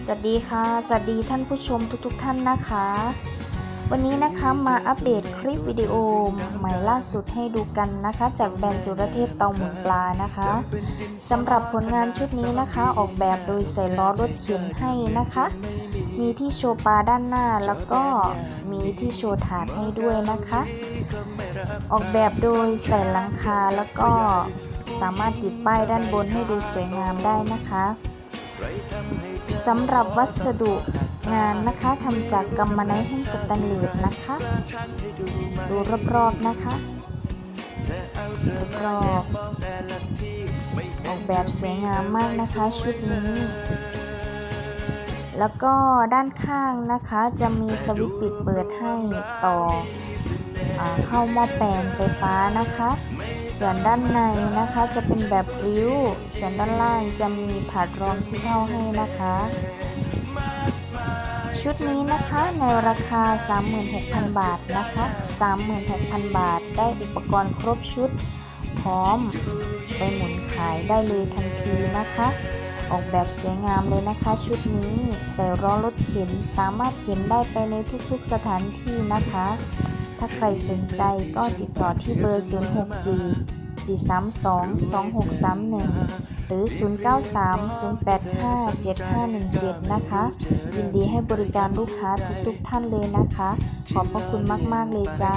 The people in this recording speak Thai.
สวัสดีค่ะ สวัสดีท่านผู้ชมทุกๆทท่านนะคะ วันนี้นะคะมาอัปเดตคลิปวิดีโอใหม่ล่าสุดให้ดูกันนะคะ จากแบรนด์สุรเทพเตาหมุนปลานะคะสำหรับผลงานชุดนี้นะคะออกแบบโดยใส่ล้อรถเข็นให้นะคะ มีที่โชว์ปลาด้านหน้าแล้วก็มีที่โชว์ถาดให้ด้วยนะคะ ออกแบบโดยใส่หลังคาแล้วก็สามารถติดป้ายด้านบนให้ดูสวยงามได้นะคะ สำหรับวัสดุงานนะคะทำจากกัมมันไนท์หุ้มสแตนเลสนะคะ ดูรอบๆนะคะรอบออกแบบสวยงามมากนะคะชุดนี้ แล้วก็ด้านข้างนะคะจะมีสวิตช์ปิดเปิดให้ต่ออเข้าหม้อแปลงไฟฟ้านะคะ ส่วนด้านในนะคะจะเป็นแบบริ้ว ส่วนด้านล่างจะมีถาดรองขี้เถ้าให้นะคะ ชุดนี้นะคะในราคา 36,000 บาทนะคะ 36,000 บาทได้อุปกรณ์ครบชุด พร้อมไปหมุนขายได้เลยทันทีนะคะ ออกแบบสวยงามเลยนะคะ ชุดนี้ใส่ล้อรถเข็นสามารถเข็นได้ไปในทุกๆสถานที่นะคะ ถ้าใครสนใจก็ติดต่อที่เบอร์ 064 432 2631 หรือ 093 085 7517 นะคะ ยินดีให้บริการลูกค้าทุกๆท่านเลยนะคะ ขอบพระคุณมาก ๆ เลยจ้า